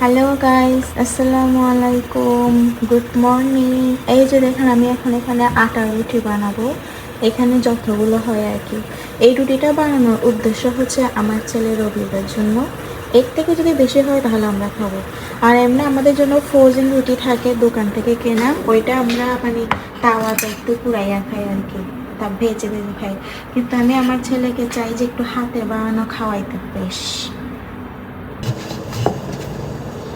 Hello guys আসসালামু আলাইকুম good morning এই যে দেখেন, আমি এখন এখানে আটার রুটি বানাবো। এখানে যতগুলো হয় আর কি। এই রুটিটা বানানোর উদ্দেশ্য হচ্ছে আমার ছেলে রবিবার জন্য। এর থেকে যদি বেশি হয়, তাহলে আমরা খাব। আর এমনি আমাদের জন্য ফ্রোজেন রুটি থাকে দোকান থেকে কেনা। ওইটা আমরা মানে তাওয়াতে একটু কুড়াইয়া খাই আর কি। তা ভেজে ভেজে খাই। কিন্তু আমি আমার ছেলেকে চাই যে একটু হাতে বানানো খাওয়াইতে। বেশ।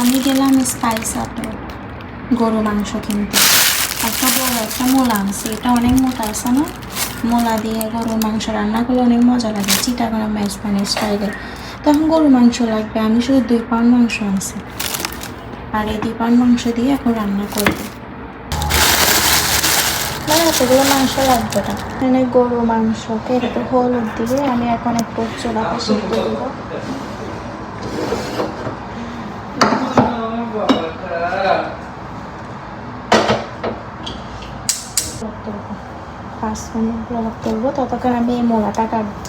আমি গেলাম স্পাইস আটে গরু মাংস কিনতে। একটা বড় একটা মোলা আনছি। এটা অনেক মোটা আছে না? মোলা দিয়ে গরুর মাংস রান্না করলে অনেক মজা লাগে। চিটাগানা মেজবানি স্টাইলে তখন গরু মাংস লাগবে। আমি শুধু দুই পাউন্ড মাংস আনছি। আর এই দুই পাউন্ড মাংস দিয়ে এখন রান্না করব। না এতগুলো মাংস লাগবে না। এখানে গরু মাংসকে একটু হলুদ দিয়ে আমি এখন একটু চোলাটা সিদ্ধ দেবো পাঁচ মিনিট ব্লক করব ততক্ষণ আমি এই মোলাটা কাটবো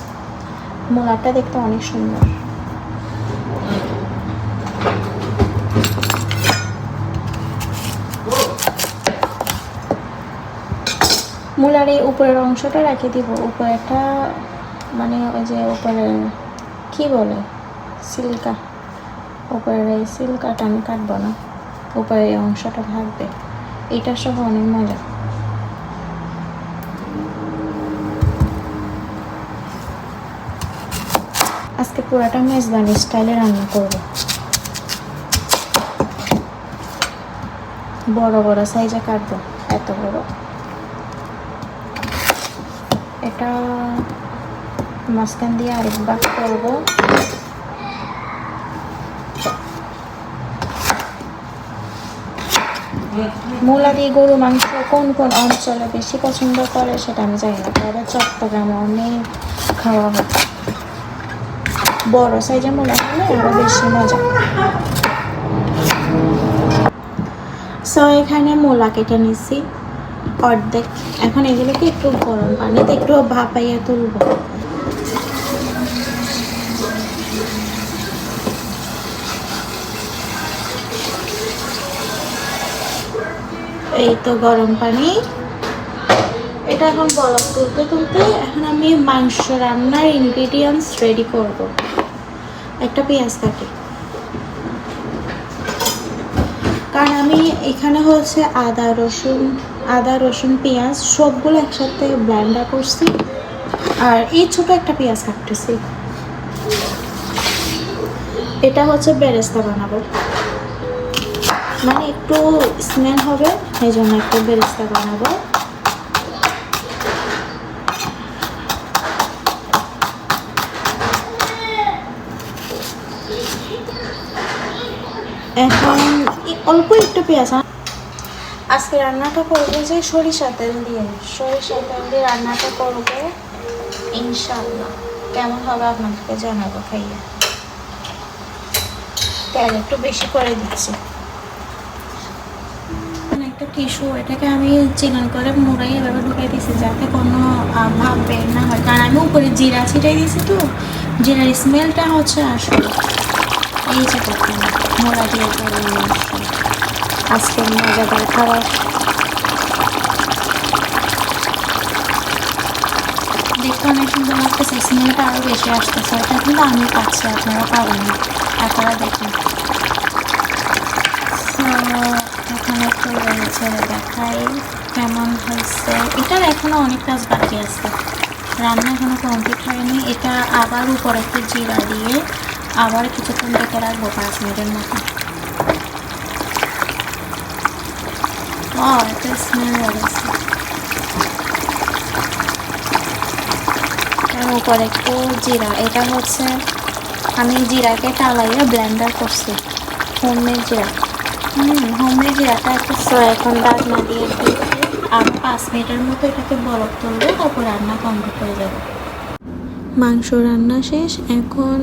মোলাটা দেখতে অনেক সুন্দর। মূলার এই উপরের অংশটা রেখে দিব। উপরেরটা মানে ওই যে উপরে কি বলে? সিল্কা। উপরের এই সিল্কাটা আমি কাটবো না। উপরের অংশটা থাকবে। এটা সহ অনেক মজা। আজকে পুরাটা মেজবানি স্টাইলে রান্না করব। বড় বড় সাইজে কাটবো, এত বড়। এটা মাঝখান দিয়ে আরেক ভাগ করব। মূলা দিয়ে গরু মাংস কোন কোন অঞ্চলে বেশি পছন্দ করে সেটা আমি জানি না, তবে চট্টগ্রামে অনেক খাওয়া হয়। বড় সাইজের মূলা হলে আরও বেশি মজা। সো এখানে মূলা কেটে নিছি। অর্ধেক। এখন এগুলোকে একটু গরম পানিতে একটু ভাপাইয়া তুলবো। এই তো গরম পানি। এটা এখন বলক তুলতে তুলতে এখন আমি মাংস রান্নার ইনগ্রিডিয়েন্টস রেডি করব। একটা পেঁয়াজ কাটি। কারণ আমি এখানে হচ্ছে আদা, রসুন আদা, রসুন, পেঁয়াজ সবগুলো একসাথে ব্ল্যান্ডার করছি। আর এই ছোট একটা পেঁয়াজ কাটতেছি। এটা হচ্ছে বেরেস্তা বানাবো। মানে একটু স্মেল হবে, এই জন্য একটু বেরেস্তা বানাবো। এখন অল্প একটু পেঁয়াজ আ- আজকে রান্নাটা করব যে সরিষা তেল দিয়ে। সরিষা তেল দিয়ে রান্নাটা করব ইনশাল্লাহ কেমন হবে আপনাদেরকে জানাব খাইয়ে। তেল একটু বেশি করে দিচ্ছি। একটা টিস্যু এটাকে আমি চিকন করে মুড়াই এভাবে ঢুকিয়ে দিয়েছি যাতে কোনো ভাব বের না হয়। কারণ আমি উপরে জিরা ছিটাই দিয়েছি তো জিরার স্মেলটা হচ্ছে আসলে। এই যে কথা মোড়া দিয়ে করে নিয়েছি আজকে মজাদার খাবার। দেখতে অনেক সুন্দর লাগতেছে, স্মেলটা আরও বেশি আসতেছে। এটা কিন্তু আমি পাচ্ছি, আপনারা পাবেন না। দেখুন। এখন একটু রয়েছে দেখাই কেমন হয়েছে। এটার এখনও অনেক কাজ বাকি আছে। রান্না এখনও কমপ্লিট হয়নি। এটা আবার উপর একটু জিরা দিয়ে আবার কিছুক্ষণ রেখে রাখব পাঁচ মিনিটের মতো। ও একটা জিরা, এটা হচ্ছে আমি জিরাকে টালাইয়া ব্লেন্ডার করছি হোমমেড জিরা। হুম হোমমেড জিরাটা একটু এখন ডাকনা দিয়ে আর পাঁচ মিনিটের মতো এটাকে বরফ তুলবে, তারপর রান্না কমপ্লিট হয়ে যাবে। মাংস রান্না শেষ, এখন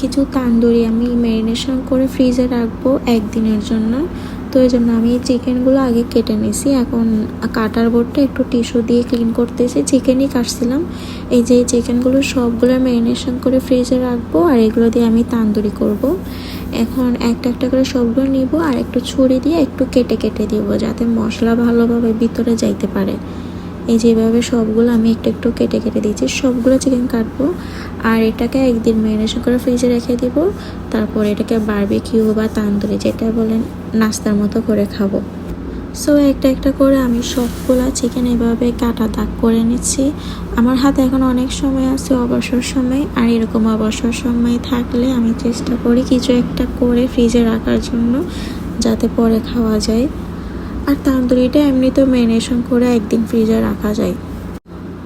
কিছু তান্দুরি আমি ম্যারিনেশন করে ফ্রিজে রাখব একদিনের জন্য। তো এই জন্য আমি চিকেনগুলো আগে কেটে নিয়েছি। এখন কাটার বোর্ডটা একটু টিস্যু দিয়ে ক্লিন করতেছি। চিকেনই কাটছিলাম। এই যে চিকেনগুলো সবগুলো ম্যারিনেশন করে ফ্রিজে রাখব আর এগুলো দিয়ে আমি তান্দুরি করব। এখন একটা একটা করে সবগুলো নিব আর একটু ছুরি দিয়ে একটু কেটে কেটে দিব যাতে মশলা ভালোভাবে ভিতরে যাইতে পারে। এই যেভাবে সবগুলো আমি একটু একটু কেটে কেটে দিয়েছি। সবগুলো চিকেন কাটবো। আর এটাকে একদিন ম্যারিনেশন করে ফ্রিজে রেখে দিব। তারপর এটাকে বারবিকিউ বা তান্দুরি যেটা বলেন নাস্তার মতো করে খাব। সো একটা একটা করে আমি সবগুলা চিকেন এভাবে কাটা দাগ করে নিচ্ছি। আমার হাতে এখন অনেক সময় আছে, অবসর সময়। আর এরকম অবসর সময় থাকলে আমি চেষ্টা করি কিছু একটা করে ফ্রিজে রাখার জন্য, যাতে পরে খাওয়া যায়। আর তান্দুরিটা এমনিতেও ম্যারিনেশন করে একদিন ফ্রিজে রাখা যায়।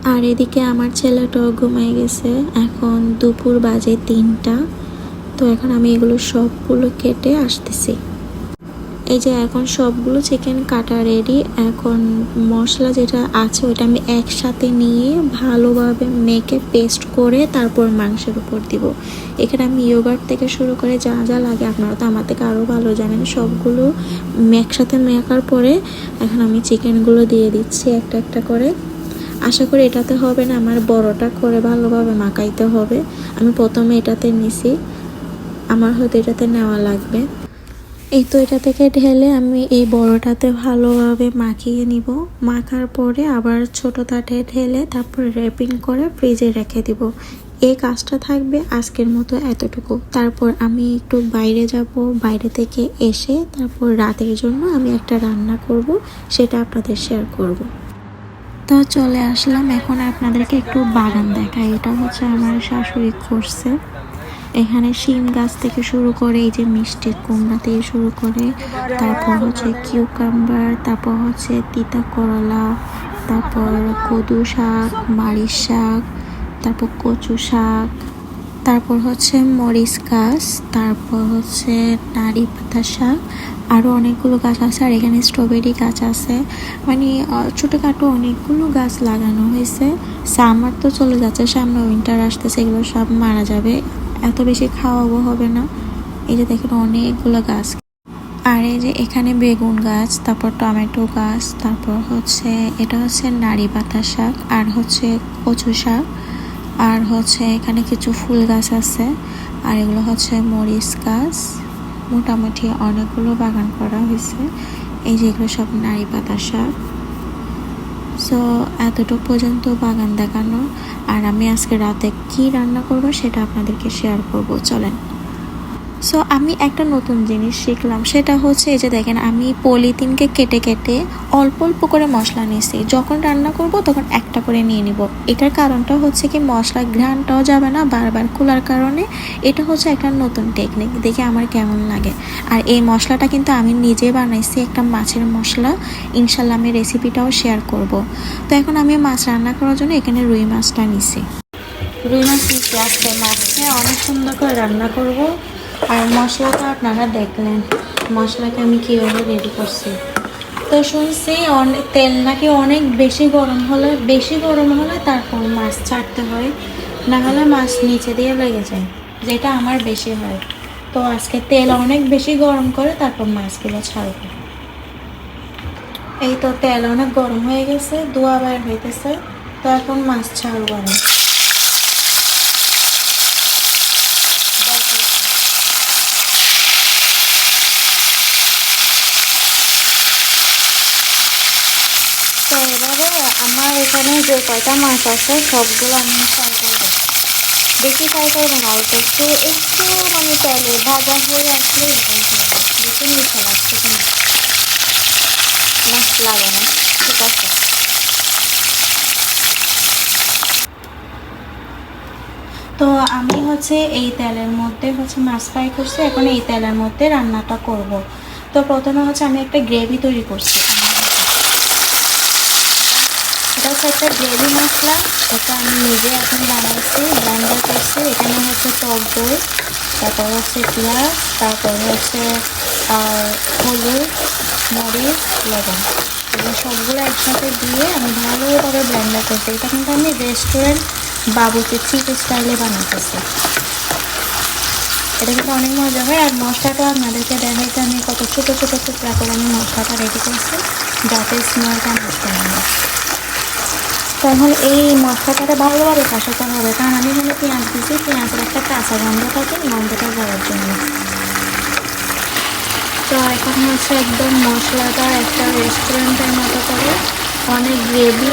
আর এদিকে আমার ছেলেটাও ঘুমাই গেছে। এখন দুপুর বাজে তিনটা। তো এখন আমি এগুলো সবগুলো কেটে আসতেছি। এই যে এখন সবগুলো চিকেন কাটা রেডি এখন মশলা যেটা আছে ওটা আমি একসাথে নিয়ে ভালোভাবে মেখে পেস্ট করে তারপর মাংসের উপর দিব। এখানে আমি ইয়োগার্ট থেকে শুরু করে যা যা লাগে, আপনারা তো আমার থেকে আরও ভালো জানেন, সবগুলো একসাথে মেখার পরে এখন আমি চিকেনগুলো দিয়ে দিচ্ছি একটা একটা করে। আশা করি এটাতে হবে না, আমার বড়টা করে ভালোভাবে মাখাইতে হবে। আমি প্রথমে এটাতে নিছি, আমার হয়তো এটাতে নেওয়া লাগবে। এই তো এটা থেকে ঢেলে আমি এই বড়টাতে ভালোভাবে মাখিয়ে নিব। মাখার পরে আবার ছোট তাটে ঢেলে তারপর র্যাপিং করে ফ্রিজে রেখে দিব। এই কাজটা থাকবে আজকের মতো এতটুকু। তারপর আমি একটু বাইরে যাব, বাইরে থেকে এসে তারপর রাতের জন্য আমি একটা রান্না করব, সেটা আপনাদের শেয়ার করব। তো চলে আসলাম, এখন আপনাদেরকে একটু বাগান দেখাই। এটা হচ্ছে আমার শাশুড়ি করছে। এখানে শিম গাছ থেকে শুরু করে এই যে মিষ্টি কুমড়া থেকে শুরু করে, তারপর হচ্ছে কিউকাম্বার, তারপর হচ্ছে তিতা করলা, তারপর কদু শাক, মারিচ শাক, তারপর কচু শাক, তারপর হচ্ছে মরিচ গাছ, তারপর হচ্ছে নারী পাতা শাক আরও অনেকগুলো গাছ আছে, আর এখানে স্ট্রবেরি গাছ আছে। মানে ছোটোখাটো অনেকগুলো গাছ লাগানো হয়েছে। সামার তো চলে যাচ্ছে, সামনে উইন্টার আসতেছে, এগুলো সব মারা যাবে। এত বেশি খাওয়াবো হবে না। এই যে দেখেন অনেকগুলো গাছ। আর এই যে এখানে বেগুন গাছ, তারপর টমেটো গাছ, তারপর হচ্ছে এটা হচ্ছে নারী পাতা শাক, আর হচ্ছে কচু শাক, আর হচ্ছে এখানে কিছু ফুল গাছ আছে, আর এগুলো হচ্ছে মরিচ গাছ। মোটামুটি অনেকগুলো বাগান করা হয়েছে। এই যে এগুলো সব নারী পাতা শাক। সো এতটুকু পর্যন্ত বাগান দেখানো। আর আমি আজকে রাতে কি রান্না করব সেটা আপনাদেরকে শেয়ার করব। চলেন। সো আমি একটা নতুন জিনিস শিখলাম। সেটা হচ্ছে এই যে দেখেন, আমি পলিথিনকে কেটে কেটে অল্প অল্প করে মশলা নিয়েছি যখন রান্না করব, তখন একটা করে নিয়ে নিব। এটার কারণটা হচ্ছে কি মশলা ঘ্রানটাও যাবে না, বারবার খোলার কারণে। এটা হচ্ছে একটা নতুন টেকনিক দেখে আমার কেমন লাগে। আর এই মশলাটা কিন্তু আমি নিজে বানাইছি একটা মাছের মশলা। ইনশাল্লাহ আমি রেসিপিটাও শেয়ার করব। তো এখন আমি মাছ রান্না করার জন্য এখানে রুই মাছটা নিছি। রুই মাছ নিচ্ছি আজকে মাছকে অনেক সুন্দর করে রান্না করব। আর মশলাটা আপনারা দেখলেন। মশলাকে আমি কীভাবে রেডি করছি? তো শুনছি অনেক তেল নাকি অনেক বেশি গরম হলে, বেশি গরম হলে তারপর মাছ ছাড়তে হয় না হলে মাছ নিচে দিয়ে লেগে যায়, যেটা আমার বেশি হয়। তো আজকে তেল অনেক বেশি গরম করে তারপর মাছগুলো ছাড়বো। এই তো তেল অনেক গরম হয়ে গেছে দোয়া বের হইতেছে, তো এখন মাছ ছাড়বো আমি তো এবারে আমার এখানে যে কয়টা মাছ আছে, সবগুলো আমি ফ্রাই করব বেশি ফ্রাই করব না, অল্প একটু একটু মানে তেলে ভাজা হয়ে আসলে হয়ে যাবে। বেশি মিঠা লাগছে কিনা মাছ লাগে না ঠিক আছে? তো আমি হচ্ছে এই তেলের মধ্যে হচ্ছে মাছ ফ্রাই করছি, এখন এই তেলের মধ্যে রান্নাটা করব। তো প্রথমে হচ্ছে আমি একটা গ্রেভি তৈরি করছি। এটা হচ্ছে একটা গ্রেভি মশলা, এটা আমি নিজে এখন বানাইছি ব্লেন্ডার করছি। এখানে হচ্ছে টক দই, তারপর হচ্ছে পেঁয়াজ, তারপর হচ্ছে হলুদ, মরিচ, লবণ। এগুলো সবগুলো একসাথে দিয়ে আমি ভালোভাবে ব্লেন্ডার করছি। এটা কিন্তু আমি রেস্টুরেন্ট বাবুকে চিপ স্টাইলে বানাতেছি এটা কিন্তু অনেক মজা হয়। আর মশলাটা আপনাদেরকে দেখাইতে আমি কত ছোটো ছোটো টুকরা করে আমি মশলাটা রেডি করছি, যাতে স্মেলটা নষ্ট না হয়। তখন এই মশলাটাকে ভালোভাবে কষাতে হবে। কারণ আমি এখানে পেঁয়াজ দিয়েছি, পেঁয়াজের একটা কাঁচা গন্ধ থাকে গন্ধটা যাওয়ার জন্য। তো এখন হচ্ছে একদম মশলাটা একটা রেস্টুরেন্টের মতো করে অনেক গ্রেভি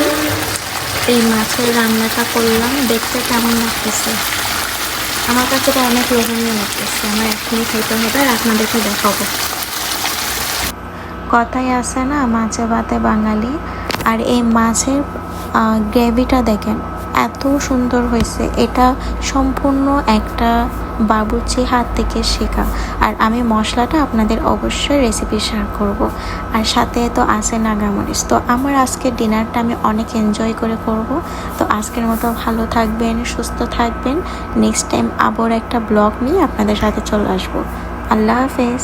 এই মাছের রান্নাটা করলাম। দেখতে কেমন লাগতেছে? আমার কাছে তো অনেক লোভনীয় লাগতেছে। আমার এখনই খেতে হবে আর আপনাদেরকে দেখাবো। কথাই আছে না, মাছে ভাতে বাঙালি। আর এই মাছের গ্রেভিটা দেখেন, এত সুন্দর হয়েছে। এটা সম্পূর্ণ একটা বাবুর্চি হাত থেকে শেখা। আর আমি মশলাটা আপনাদের অবশ্যই রেসিপি শেয়ার করব। আর সাথে তো আছে নাগামরিচ। তো আমার আজকের ডিনারটা আমি অনেক এনজয় করে করব। তো আজকের মতো ভালো থাকবেন, সুস্থ থাকবেন। নেক্সট টাইম আবার একটা ব্লগ নিয়ে আপনাদের সাথে চলে আসব। আল্লাহ হাফেজ।